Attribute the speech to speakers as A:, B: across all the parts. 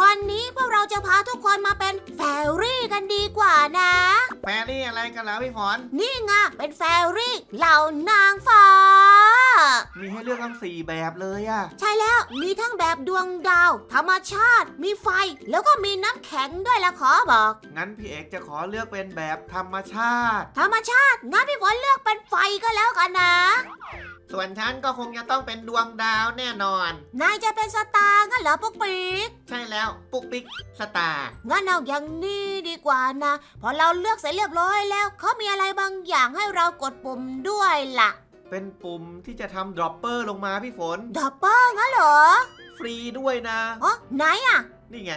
A: วันนี้พวกเราจะพาทุกคนมาเป็นแฟรี่กันดีกว่านะ
B: แฟรี่อะไรกันแล้วพี่ฝน
A: นี่ไงเป็นแฟรี่เหล่านางฟ้า
B: มีให้เลือกทั้งสี่แบบเลยอะ
A: ใช่แล้วมีทั้งแบบดวงดาว ธรรมชาติ มีไฟ แล้วก็มีน้ำแข็งด้วยละขอบอก
B: งั้นพี่เอกจะขอเลือกเป็นแบบธรรมชาติ
A: ธรรมชาติงั้นพี่ฝนเลือกเป็นไฟก็แล้วกันนะ
B: ส่วนฉันก็คงจะต้องเป็นดวงดาวแน่นอน
A: นายจะเป็นสตาร์งั้นเหรอปุ๊กปิ๊ก
B: ใช่แล้วปุ๊กปิ๊กสตาร์
A: งั้นเอาอย่างนี้ดีกว่านะ พอเราเลือกเสร็จเรียบร้อยแล้วเขามีอะไรบางอย่างให้เรากดปุ่มด้วยล่ะ
B: เป็นปุ่มที่จะทำดรอปเปอร์ลงมาพี่ฝน
A: ดับเบิลงั้นเหรอ
B: ฟรีด้วยนะ
A: อ๋อไหนอะ
B: นี่ไง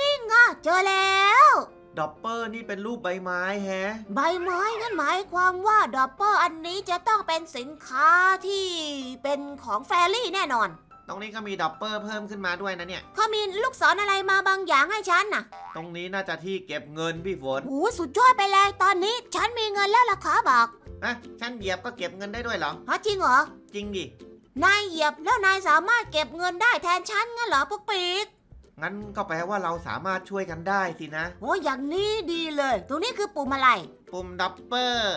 A: นี่ไงเจอแล้ว
B: ดรอปเปอร์นี่เป็นรูปใบไม้แฮะ
A: ใบไม้งั้นหมายความว่าดับเบิลอันนี้จะต้องเป็นสินค้าที่เป็นของแฟรี่แน่นอน
B: ตรงนี้ก็มีดรอปเปอร์เพิ่มขึ้นมาด้วยนะเนี่ย
A: เขามีลูกศรอะไรมาบางอย่างให้ฉันน่ะ
B: ตรงนี้น่าจะที่เก็บเงินพี่ฝน
A: โอ้สุดยอดไปเลยตอนนี้ฉันมีเงินแล้วล่ะขอบอก
B: อะฉันเหยียบก็เก็บเงินได้ด้วยเหรอ
A: ฮะจริงเหรอ
B: จริงดิ
A: นายเหยียบแล้วนายสามารถเก็บเงินได้แทนฉันงั้นเหรอปุ๊กปิ๊ก
B: งั้นก็แปลว่าเราสามารถช่วยกันได้สินะ
A: โอ้อย่างนี้ดีเลย ตรงนี้คือปุ่มอะไร
B: ปุ่มดรอปเปอร์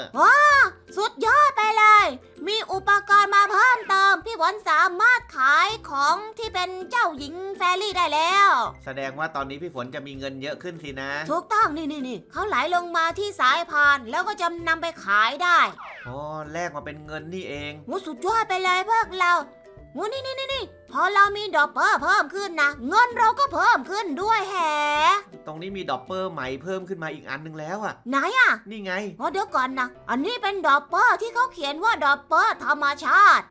A: สุดยอดไปเลย มีอุปกรณ์มาเพิ่มเติม พี่ฝนสามารถขายของที่เป็นเจ้าหญิงแฟรี่ได้แล้ว
B: แสดงว่าตอนนี้พี่ฝนจะมีเงินเยอะขึ้นสินะ
A: ถูกต้องนี่นี่นี่เขาไหลลงมาที่สายพานแล้วก็จะนำไปขายได้
B: อ๋อแลกมาเป็นเงินนี่เอง
A: โอ้สุดยอดไปเลยพวกเราโอ้นี่นี่นี่นี่ พอเรามีดอกเปอร์เพิ่มขึ้นนะ เงินเราก็เพิ่มขึ้นด้วยแฮะ
B: ตรงนี้มีดรอปเปอร์ใหม่เพิ่มขึ้นมาอีกอันหนึงแล้วอะ
A: ไหนอะ
B: นี่ไง
A: อ๋อเดี๋ยวก่อนนะ อันนี้เป็นดอกเปอร์ที่เขาเขียนว่าดอกเปอร์ธรรมชาติ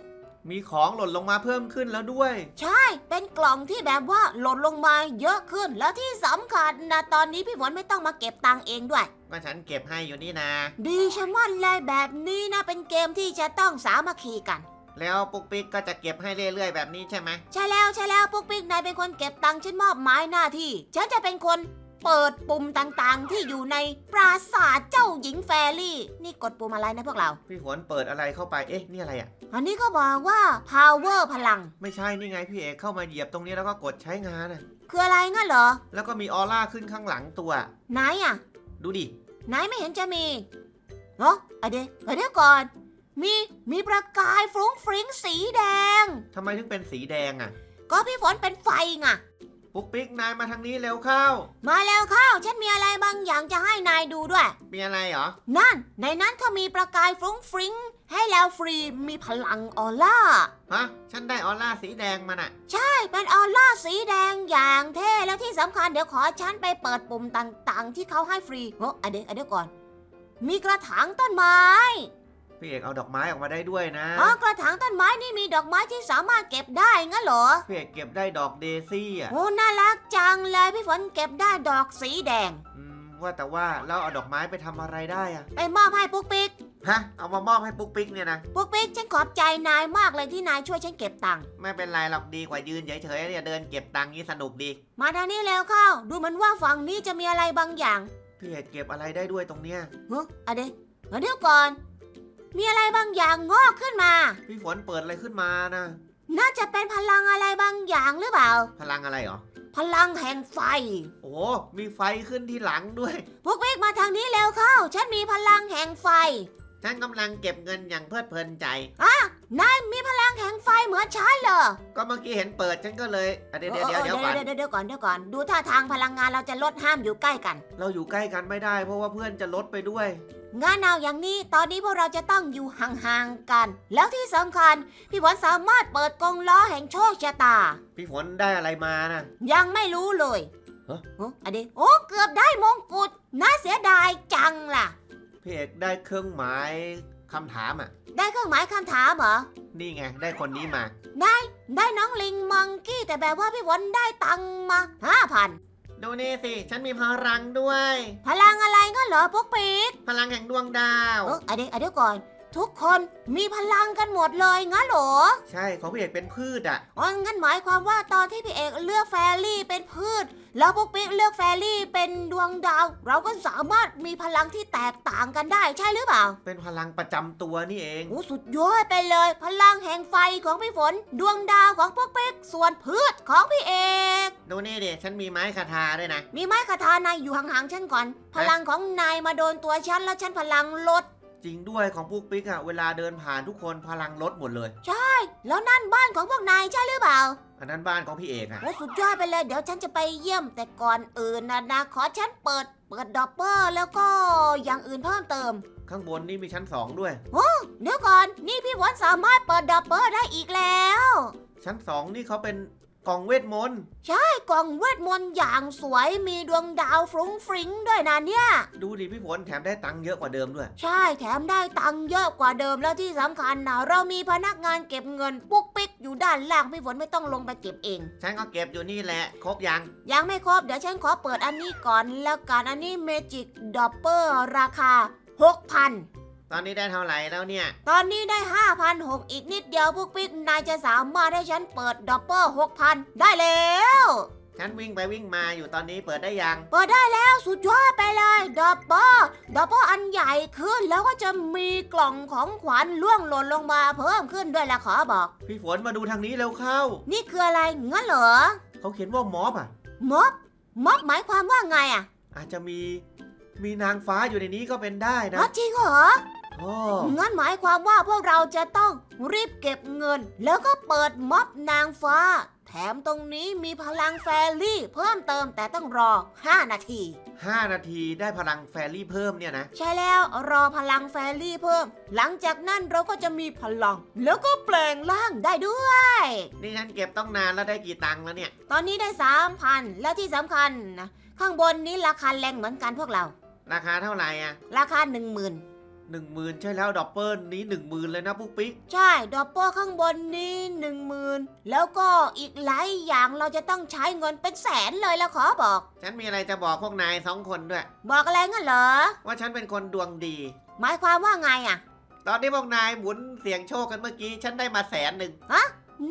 B: มีของหล่นลงมาเพิ่มขึ้นแล้วด้วย
A: ใช่ เป็นกล่องที่แบบว่าหล่นลงมาเยอะขึ้น แล้วที่สำคัญนะ ตอนนี้พี่ฝนไม่ต้องมาเก็บตังค์เองด้วย
B: ก็ฉันเก็บให้อยู่นี่นะ
A: ดีชะมัดเลยแบบนี้นะ เป็นเกมที่จะต้องสามัคคีกัน
B: แล้วปุ๊กปิ๊กก็จะเก็บให้เรื่อยๆแบบนี้ใช่ไหม
A: ใช่แล้วใช่แล้วปุ๊กปิ๊กนายเป็นคนเก็บตังค์ฉันมอบหมายหน้าที่ ฉันจะเป็นคนเปิดปุ่มต่างๆ ที่อยู่ในปราสาทเจ้าหญิงแฟรี่ นี่กดปุ่มอะไรนะพวกเรา
B: พี่ฝนเปิดอะไรเข้าไป เอ๊ะ นี่อะไรอะ
A: อันนี้ก็บอกว่า power พลัง
B: ไม่ใช่นี่ไงพี่เอกเข้ามาเหยียบตรงนี้แล้วก็กดใช้งานน่ะ
A: คืออะไรงั้นเหรอ
B: แล้วก็มีออร่าขึ้นข้างหลังตัว
A: ไหนอะ
B: ดูดิ
A: ไหนไม่เห็นจะมีเนาะอะเดี๋ยวอะเดี๋ยวก่อน มีมีประกายฟรุ้งฟริ้งสีแดง
B: ทำไมถึงเป็นสีแดงอะ
A: ก็พี่ฝนเป็นไฟไง
B: ปุ๊กปิ๊กนายมาทางนี้เร็วเข้า
A: มาแล้วเข้าฉันมีอะไรบางอย่างจะให้นายดูด้วย
B: มีอะไรเหรอ
A: นั่น ในนั้นเขามีประกายฟรุ้งฟริ้งให้แล้วฟรีมีพลังออร่า
B: ฮะ ฉันได้ออร่าสีแดงมาน่ะ
A: ใช่เป็นออร่าสีแดงอย่างเท่แล้วที่สำคัญเดี๋ยวขอฉันไปเปิดปุ่มต่างๆ ที่เขาให้ฟรีโอ้อะเดี๋ยวอะเดี๋ยวก่อน มีกระถางต้นไม้
B: พี่เอกเอาดอกไม้ออกมาได้ด้วยนะ
A: อ๋อกระถางต้นไม้นี่มีดอกไม้ที่สามารถเก็บได้งั้นเหรอ
B: พี่เอกเก็บได้ดอกเดซี่อะ
A: โอ้ น่ารักจังเลยพี่ฝนเก็บได้ดอกสีแดง
B: อืมว่าแต่ว่าเราเอาดอกไม้ไปทำอะไรได้อะ
A: ไปมอบให้ปุ๊กปิ๊ก
B: ฮะ เอามามอบให้ปุ๊กปิ๊กเนี่ยนะ
A: ปุ๊กปิ๊กฉันขอบใจนายมากเลยที่นายช่วยฉันเก็บตังค์
B: ไม่เป็นไรหรอกดีกว่ายืนเฉยๆเนี่ยเดินเก็บตังค์นี้สนุกดี
A: มาทางนี้แล้วเข้า ดูเหมือนว่าฝั่งนี้จะมีอะไรบางอย่าง
B: พี่เอกเก็บอะไรได้ด้วยตรงเนี้ย
A: เฮ้ยอะเดี๋ยวเดี๋ยวก่อน มีอะไรบางอย่างงอกขึ้นมา
B: พี่ฝนเปิดอะไรขึ้นมานะ
A: น่าจะเป็นพลังอะไรบางอย่างหรือเปล่า
B: พลังอะไรเหรอ
A: พลังแห่งไฟ
B: โอ้มีไฟขึ้นที่หลังด้วย
A: ปุ๊กปิ๊กมาทางนี้แล้วเข้า ฉันมีพลังแห่งไฟ
B: ฉันกำลังเก็บเงินอย่างเพลิดเพลินใจ
A: นายมีพลังแห่งไฟเหมือนฉันเหรอ
B: ก็เมื่อกี้เห็นเปิดฉันก็เลยอะเดี๋ยวเดี๋ยวเดี๋ยวเดี๋ยวก่อน
A: เดี๋ยวเดี๋ยวก่อนเดี๋ยวก่อน ดูท่าทางพลังงานเราจะลดห้ามอยู่ใกล้กัน
B: เราอยู่ใกล้กันไม่ได้เพราะว่าเพื่อนจะลดไปด้วย
A: งั้นเอาอย่างนี้ตอนนี้พวกเราจะต้องอยู่ห่างๆกัน แล้วที่สำคัญ พี่ฝนสามารถเปิดกรงล้อแห่งโชคชะตา
B: พี่ฝนได้อะไรมานะ
A: ยังไม่รู้เลย
B: ฮะ
A: โอ้อันนี้โอ้เกือบได้มงกุฎน่าเสียดายจังล่ะ
B: พี่เอกได้เครื่องหมายคำถามอะ
A: ได้เครื่องหมายคำถามเหรอ
B: นี่ไง ได้คนนี้มา
A: ได้น้องลิงมังกี้แต่แบบว่าพี่ฝนได้ตังค์มาห้าพัน
B: ดูนี่สิ ฉันมีพลังด้วย
A: พลังอะไรงั้นเหรอพวกปีก
B: พลังแห่งดวงดาว
A: เอออันนี้อันนี้ก่อน ทุกคนมีพลังกันหมดเลยงั้นเหรอ
B: ใช่ของพี่เอกเป็นพืชอะ
A: อ๋องั้นหมายความว่าตอนที่พี่เอกเลือกแฟรี่เป็นพืช แล้วพวกปิ๊กเลือกแฟรี่เป็นดวงดาว เราก็สามารถมีพลังที่แตกต่างกันได้ใช่หรือเปล่า
B: เป็นพลังประจำตัวนี่เอง
A: โอ้สุดยอดไปเลย พลังแห่งไฟของพี่ฝน ดวงดาวของพวกปิ๊กส่วนพืชของพี่เอก
B: ดูนี่ดิฉันมีไม้คาทาด้วยนะ
A: มีไม้คาทานายอยู่ห่างๆฉันก่อน พลังของนายมาโดนตัวฉันแล้วฉันพลังลด
B: จริงด้วยของปุ๊กปิ๊กอะเวลาเดินผ่านทุกคนพลังลดหมดเลย
A: แล้วนั่นบ้านของพวกนายใช่หรือเปล่า
B: อันนั้นบ้านของพี่เอกอะ
A: โอ้สุดยอดไปเลย เดี๋ยวฉันจะไปเยี่ยม แต่ก่อนอื่นนะนะขอฉันเปิด เปิดดอปเปอร์แล้วก็อย่างอื่นเพิ่มเติม
B: ข้างบนนี่มีชั้นสองด้วย
A: เดี๋ยวก่อน นี่พี่ฝนสามารถเปิดดอปเปอร์ได้อีกแล้ว
B: ชั้นสองนี่เขาเป็น กล่องเวทมนต์
A: ไอ้กล่องเวทมนต์อย่างสวยมีดวงดาวฟรุ้งฟริ้งด้วยนะเนี่ย
B: ดูดิพี่ฝนแถมได้ตังค์เยอะกว่าเดิมด้วย
A: ใช่แถมได้ตังค์เยอะกว่าเดิมแล้วที่สำคัญนะเรามีพนักงานเก็บเงินปุ๊กปิ๊กอยู่ด้านล่างพี่ฝนไม่ต้องลงไปเก็บเอง
B: ฉันก็เก็บอยู่นี่แหละ ครบยัง
A: ยังไม่ครบเดี๋ยวฉันขอเปิดอันนี้ก่อนแล้วกันอันนี้เมจิกดอปเปอร์ราคา 6,000
B: ตอนนี้ได้เท่าไหร่แล้วเนี่ย
A: ตอนนี้ได้ 5,006 อีกนิดเดียวพวกปิ๊กนายจะสามารถให้ฉันเปิดดอปเปอร์6,000 ได้แล้ว
B: ฉันวิ่งไปวิ่งมาอยู่ตอนนี้เปิดได้ยัง
A: เปิดได้แล้วสุดยอดไปเลยดอปเปอร์ดอปเปอร์อันใหญ่ขึ้นแล้วก็จะมีกล่องของขวัญล่วงหล่นลงมาเพิ่มขึ้นด้วยละขอบอก
B: พี่ฝนมาดูทางนี้เร็วเข้า
A: นี่คืออะไรงั้นเหรอ
B: เขาเขียนว่าม็อบอะ
A: ม็อบม็อบหมายความว่าไงอะ
B: อาจจะมีมีนางฟ้าอยู่ในนี้ก็เป็นได้นะ
A: อ๋อจริงเหรอ
B: โอ้
A: งั้นหมายความว่าพวกเราจะต้องรีบเก็บเงิน แล้วก็เปิดม็อบนางฟ้า แถมตรงนี้มีพลังแฟรี่เพิ่มเติมแต่ต้องรอ 5 นาที
B: ห้านาทีได้พลังแฟรี่เพิ่มเนี่ยนะ
A: ใช่แล้วรอพลังแฟรี่เพิ่ม หลังจากนั้นเราก็จะมีพลัง แล้วก็แปลงร่างได้ด้วย
B: นี่ฉันเก็บต้องนานแล้วได้กี่ตังค์แล้วเนี่ย
A: ตอนนี้ได้ 3,000 และที่สำคัญนะข้างบนนี้ราคาแรงเหมือนกันพวกเรา
B: ราคาเท่าไหร่อะ
A: ราคา 10,000
B: หนึ่งหมื่นใช่แล้วดอปเปอร์นี้หนึ่งหมื่นเลยนะปุ๊กปิ๊ก
A: ใช่ ดอปเปอร์ข้างบนนี้หนึ่งหมื่นแล้วก็อีกหลายอย่างเราจะต้องใช้เงินเป็นแสนเลยแล้วขอบอก
B: ฉันมีอะไรจะบอกพวกนายสองคนด้วย
A: บอกอะไรงั้นเหรอ
B: ว่าฉันเป็นคนดวงดี
A: หมายความว่าไงอะ
B: ตอนที่พวกนายหมุนเสียงโชคกันเมื่อกี้ฉันได้มาแสนหนึ่ง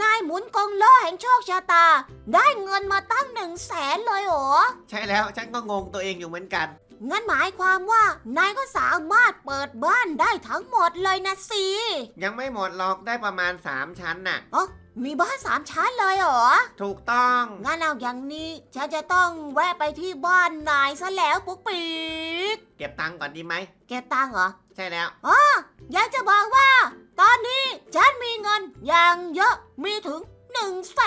A: นายหมุนกงล้อแห่งโชคชะตา ได้เงินมาตั้งหนึ่งแสนเลยเหรอ
B: ใช่แล้วฉันก็งงตัวเองอยู่เหมือนกัน
A: งั้นหมายความว่านายก็สามารถเปิดบ้านได้ทั้งหมดเลยนะสิ
B: ยังไม่หมดหรอกได้ประมาณ 3 ชั้นน่ะ
A: มีบ้านสามชั้นเลยเหรอ
B: ถูกต้อง
A: งั้นเอาอย่างนี้ ฉันจะต้องแวะไปที่บ้านนายซะแล้วปุ๊กปิ๊ก
B: เก็บตังค์ก่อนดีไหม
A: เก็บตังค์เหรอ
B: ใช่แล้ว
A: อยากจะบอกว่า ตอนนี้ฉันมีเงินอย่างเยอะ มีถึงหนึ่งแส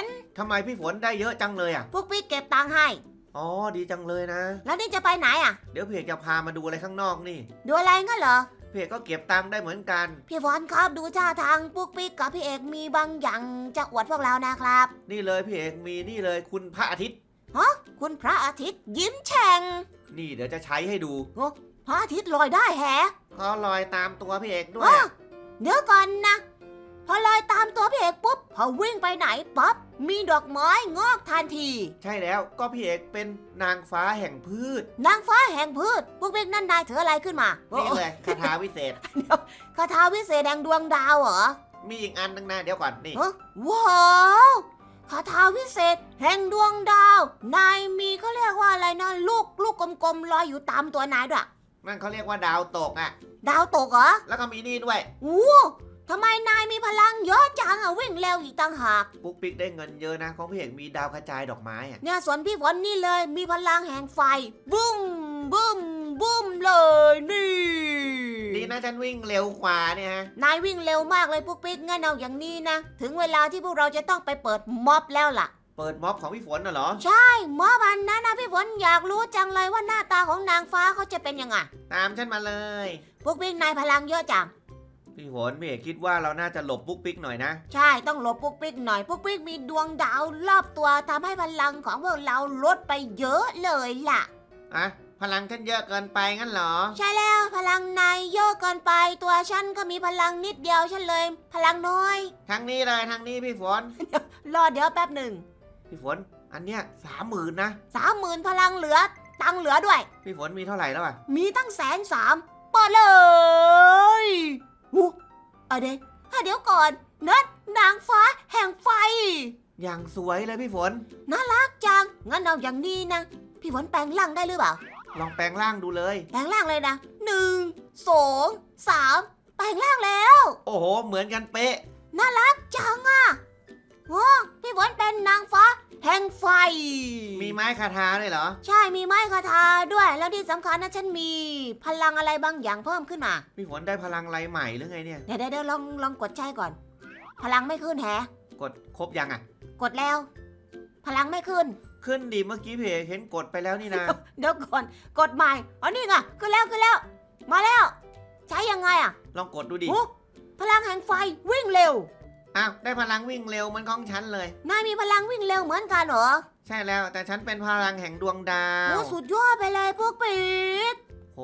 A: น
B: ทำไมพี่ฝนได้เยอะจังเลยอะ
A: พวกพี่เก็บตังค์ให้
B: อ๋อดีจังเลยนะ
A: แล้วนี่จะไปไหนอะ
B: เดี๋ยวเพจจะพามาดูอะไรข้างนอกนี่
A: ดูอะไรงั้นเหรอ
B: เพจก็เก็บตังค์ได้เหมือนกัน
A: พี่ฟอนครับดูท่าทางปุ๊กปิ๊กกับพี่เอกมีบางอย่างจะอวดพวกเรานะครับ
B: นี่เลยพี่เอกมีนี่เลยคุณพระอาทิตย์
A: คุณพระอาทิตย์ยิ้มแฉ่ง
B: นี่เดี๋ยวจะใช้ให้ดู
A: พระอาทิตย์ลอยได้แฮะ
B: เขาลอยตามตัวพี่เอกด้ว
A: อ๋
B: ย
A: อเดี๋ยวก่อนนะ พอลอยตามตัวพี่เอกปุ๊บ พอวิ่งไปไหนปั๊บมีดอกไม้งอกทันที
B: ใช่แล้วก็พี่เอกเป็นนางฟ้าแห่งพืช
A: นางฟ้าแห่งพืช พวกพี่นั่นนายถืออะไรขึ้นมา
B: นี่เลย คาถาวิเศษ
A: คาถาวิเศษแห่งดวงดาวเหรอ
B: มีอีกอันนึงนะเดี๋ยวก่อนนี่
A: ฮะว้าวคาถาวิเศษ แห่งดวงดาว นายมีเขาเรียกว่าอะไรนะลูกลูกกลมๆลอยอยู่ตามตัวนายด้วย
B: นั่นเขาเรียกว่าดาวตกอะ
A: ดาวตกเหรอ
B: แล้วก็มีนี่ด้วย
A: อู้ ทำไมนายมีพลังเยอะจังอะวิ่งเร็วอีกต่างหาก
B: ปุ๊กปิ๊กได้เงินเยอะนะของพี่เอกมีดาวกระจายดอกไม้อะ
A: เนี่ยส่วนพี่ฝนนี่เลยมีพลังแห่งไฟ บุ้มบุ้มบุ้มเลยนี่
B: ดีนะฉันวิ่งเร็วกว่าเนี่ยฮะ
A: นายวิ่งเร็วมากเลยปุ๊กปิ๊กงั้นเอาอย่างนี้นะ ถึงเวลาที่พวกเราจะต้องไปเปิดม็อบแล้วล่ะ
B: เปิดม็อบของพี่ฝนน่ะเหรอ
A: ใช่ม็อบอันนั้นนะพี่ฝนอยากรู้จังเลยว่าหน้าตาของนางฟ้าเขาจะเป็นยังไง
B: ตามฉันมาเลย
A: ปุ๊กปิ๊กนายพลังเยอะจัง
B: พี่ฝนพี่เอกคิดว่าเราน่าจะหลบปุ๊กปิ๊กหน่อยนะ
A: ใช่ต้องหลบปุ๊กปิ๊กหน่อยปุ๊กปิ๊กมีดวงดาวรอบตัวทำให้พลังของพวกเราลดไปเยอะเลยล่ะ
B: อะพลังฉันเยอะเกินไปงั้นเหรอ
A: ใช่แล้วพลังนายเยอะเกินไปตัวฉันก็มีพลังนิดเดียวฉันเลย พลังน้อย
B: ทางนี้เลยทางนี้พี่ฝน
A: รอเดี๋ยวแป๊บหนึ่ง
B: พี่ฝน อันเนี้ยสามหมื่นนะ
A: สามหมื่นพลังเหลือ ตังค์เหลือด้วย
B: พี่ฝนมีเท่าไหร่แล้วอะ
A: มีตั้งแสนสามเปิดเลยหูอะ เดอะเดี๋ยวก่อนนั่นนางฟ้าแห่งไฟ
B: อย่างสวยเลยพี่ฝน
A: รักจัง งั้นเอาอย่างนี้นะ พี่ฝนแปลงร่างได้หรือเปล่า
B: ลองแปลงร่างดูเลย
A: แปลงร่างเลยนะหนึ่งสองสามแปลงร่างแล้ว
B: โอ้โห เหมือนกันเป๊ะ
A: จังอะโอ้พี่ฝนเป็นนางฟ้าแห่งไฟ
B: มีไม้คาทาด้วยเหรอ
A: ใช่มีไม้คาถาด้วย แล้วที่สำคัญนะฉันมีพลังอะไรบางอย่างเพิ่มขึ้นมา
B: พี่ฝนได้พลังไรใหม่หรือไงเนี่ย
A: เดี๋ยวเดี๋ยวเดี๋ยวลองลองกดใช้ก่อน พลังไม่ขึ้นแฮะ
B: กดครบยังอะ
A: กดแล้ว พลังไม่ขึ้น
B: ขึ้นดิเมื่อกี้พี่เอกเห็นกดไปแล้วนี่นะ
A: เดี๋ยวก่อนกดใหม่อ๋อนี่ไงขึ้นแล้วขึ้นแล้ว มาแล้ว ใช้ยังไงอะ
B: ลองกดดูดิ
A: โอ้พลังแห่งไฟวิ่งเร็ว
B: อ้าว ได้พลังวิ่งเร็วเหมันของฉันเลย
A: นายมีพลังวิ่งเร็วเหมือนกันเหรอ
B: ใช่แล้วแต่ฉันเป็นพลังแห่งดวงดาว
A: โอ้สุดยอดไปเลยพวกปีก
B: โห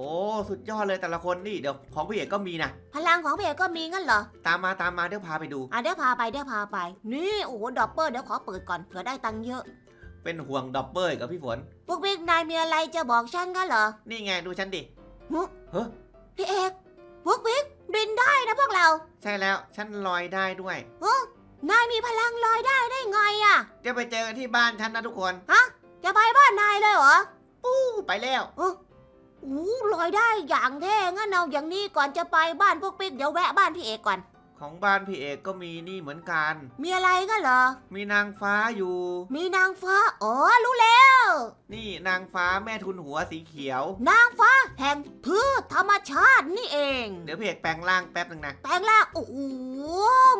B: สุดยอดเลยแต่ละคนนี่เดี๋ยวของพี่เอกก็มีนะ
A: พลังของเพจก็มีงั้นเหรอ
B: ตามมาตามมาเดี๋ยวพาไปดู
A: อะเดี๋ยวพาไปเดี๋ยวพาไป นี่โอ้โหดอปเปอร์เดี๋ยวขอเปิดก่อนเผื่อได้ตังค์เยอะ
B: เป็นห่วงดอปเปอร์กับพี่ฝน
A: พวกบิ๊กนายมีอะไรจะบอกฉันกันเหรอ
B: นี่ไงดูฉันดิ
A: หึ
B: เฮ้ย
A: พี่เอกพวกบิ๊กบินได้นะพวกเรา
B: ใช่แล้วฉันลอยได้ด้วย
A: นายมีพลังลอยได้ได้ไงอะ
B: จะไปเจอกันที่บ้านฉันนะทุกคน
A: จะไปบ้านนายเลยเหรอ
B: ปู้ไปแล้ว
A: โอ้โหลอยได้อย่างเท่งั้นเอาอย่างนี้ก่อนจะไปบ้านพวกบิ๊กเดี๋ยวแวะบ้านพี่เอกก่อน
B: ของบ้านพี่เอกก็มีนี่เหมือนกัน
A: มีอะไรกันเหรอ
B: มีนางฟ้าอยู่
A: มีนางฟ้า อ๋อ รู้แล้ว
B: นี่นางฟ้าแม่ทุนหัวสีเขียว
A: นางฟ้าแห่งพืชธรรมชาตินี่เอ ง
B: เดี๋ยวพี่เอกแปลงร่างแป๊บหนึ่งนะ
A: แปลงร่างโอ้โห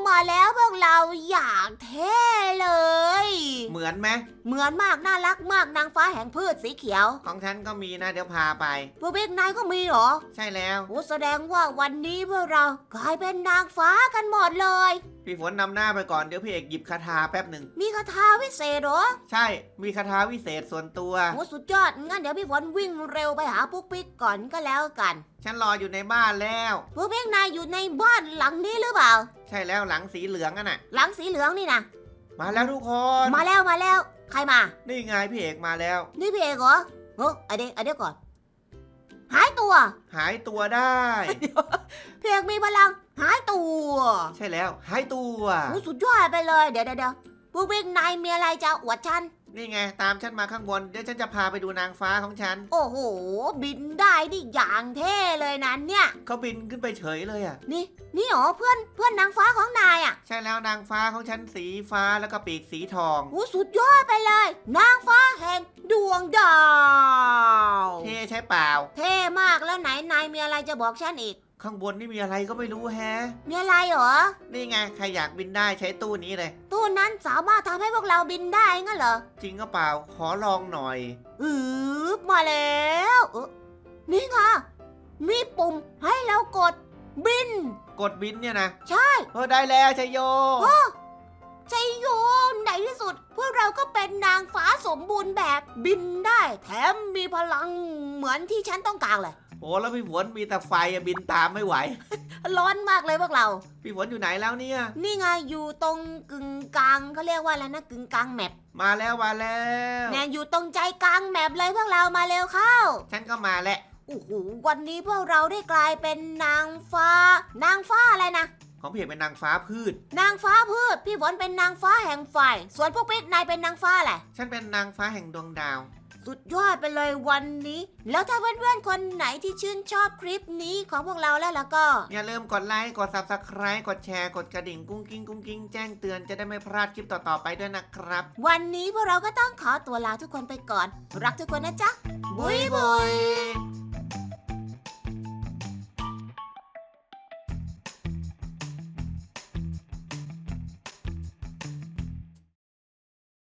A: มาแล้วพวกเราอย่างเท่เลย
B: เหมือนไหม
A: เหมือนมากน่ารักมากนางฟ้าแห่งพืชสีเขียว
B: ของฉันก็มีนะเดี๋ยวพาไป
A: พวกบิ๊กนายก็มีเหรอ
B: ใช่แล้ว
A: โอ้แสดงว่าวันนี้พวกเรากลายเป็นนางฟ้ากันหมดเลย
B: พี่ฝนนำหน้าไปก่อนเดี๋ยวพี่เอกหยิบคาถาแป๊บหนึ่ง
A: มีคาถาวิเศษเหรอ
B: ใช่ มีคาถาวิเศษส่วนตัว
A: โอ้สุดยอด งั้นเดี๋ยวพี่ฝนวิ่งเร็วไปหาปุ๊กปิ๊กก่อนก็แล้วกัน
B: ฉันรออยู่ในบ้านแล้ว
A: ปุ๊กปิ๊กนายอยู่ในบ้านหลังนี้หรือเปล่า
B: ใช่แล้วหลังสีเหลืองอะน่ะ
A: หลังสีเหลืองนี่นะ
B: มาแล้วทุกคน
A: มาแล้วมาแล้ว ใครมา
B: นี่ไงพี่เอกมาแล้ว
A: นี่พี่เอกเหรอเฮ้ยเดี๋ยวเดี๋ยวก่อน หายตัว
B: หายตัวได้
A: พี่เอกมีพลัง หายตัว
B: ใช่แล้วหายตัว
A: โอ้สุดยอดไปเลย เดี๋ยวเดี๋ยวเดี๋ยวปุ๊กปิ๊กนายมีอะไรจะอวดฉัน
B: นี่ไง ตามฉันมาข้างบน เดี๋ยวฉันจะพาไปดูนางฟ้าของฉัน
A: โอ้โห บินได้นี่อย่างเท่เลยนะเนี่ย
B: เขาบินขึ้นไปเฉยเลยอะ
A: นี่ นี่เหรอเพื่อนเพื่อนนางฟ้าของนายอะ
B: ใช่แล้วนางฟ้าของฉันสีฟ้าแล้วก็ปีกสีทอง
A: โอ้สุดยอดไปเลย นางฟ้าแห่งดวงดาว
B: เท่ใช่เปล่า
A: เท่มากแล้วไหนนายมีอะไรจะบอกฉันอีก
B: ข้างบนนี่มีอะไรก็ไม่รู้แฮะ
A: มีอะไรเหรอ
B: นี่ไงใครอยากบินได้ใช้ตู้นี้เลย
A: ตู้นั้นสามารถทำให้พวกเราบินได้งั้นเหรอ
B: จริงก็เปล่าขอลองหน่อย
A: อืบมาแล้วเออนี่ไงมีปุ่มให้เรากดบิน
B: กดบินเนี่ยนะ
A: ใช่
B: เออได้แล้วชัยโย
A: ใจโยนในที่สุด พวกเราก็เป็นนางฟ้าสมบูรณ์แบบบินได้ แถมมีพลังเหมือนที่ฉันต้องการเลย
B: โอ้แล้วพี่ฝนมีแต่ไฟอะบินตามไม่ไหว
A: ร้อนมากเลยพวกเรา
B: พี่ฝนอยู่ไหนแล้วเนี่ย
A: นี่ไงอยู่ตรงกึ่งกลางเขาเรียกว่าอะไรนะกึ่งกลางแมป
B: มาแล้วมาแล้ว
A: เนี่ยอยู่ตรงใจกลางแมปเลยพวกเรามาเร็วเข้า
B: ฉันก็มาแหละ
A: โอ้โหวันนี้พวกเราได้กลายเป็นนางฟ้า นางฟ้าอะไรนะ
B: ของพี่เอกเป็นนางฟ้าพืช
A: นางฟ้าพืช พี่ฝนเป็นนางฟ้าแห่งไฟส่วนพวกปิ๊กนายเป็นนางฟ้าแหละ
B: ฉันเป็นนางฟ้าแห่งดวงดาว
A: สุดยอดไปเลยวันนี้ แล้วถ้าเพื่อนๆคนไหนที่ชื่นชอบคลิปนี้ของพวกเราแล้วล่ะก็
B: อย่าลืมกดไลค์ กด subscribe กดแชร์ กดกระดิ่งกุ้งกิ้งกุ้งกิ้งแจ้งเตือนจะได้ไม่พลาดคลิปต่อๆไปด้วยนะครับ
A: วันนี้พวกเราก็ต้องขอตัวลาทุกคนไปก่อน รักทุกคนนะจ๊ะ บุยบุย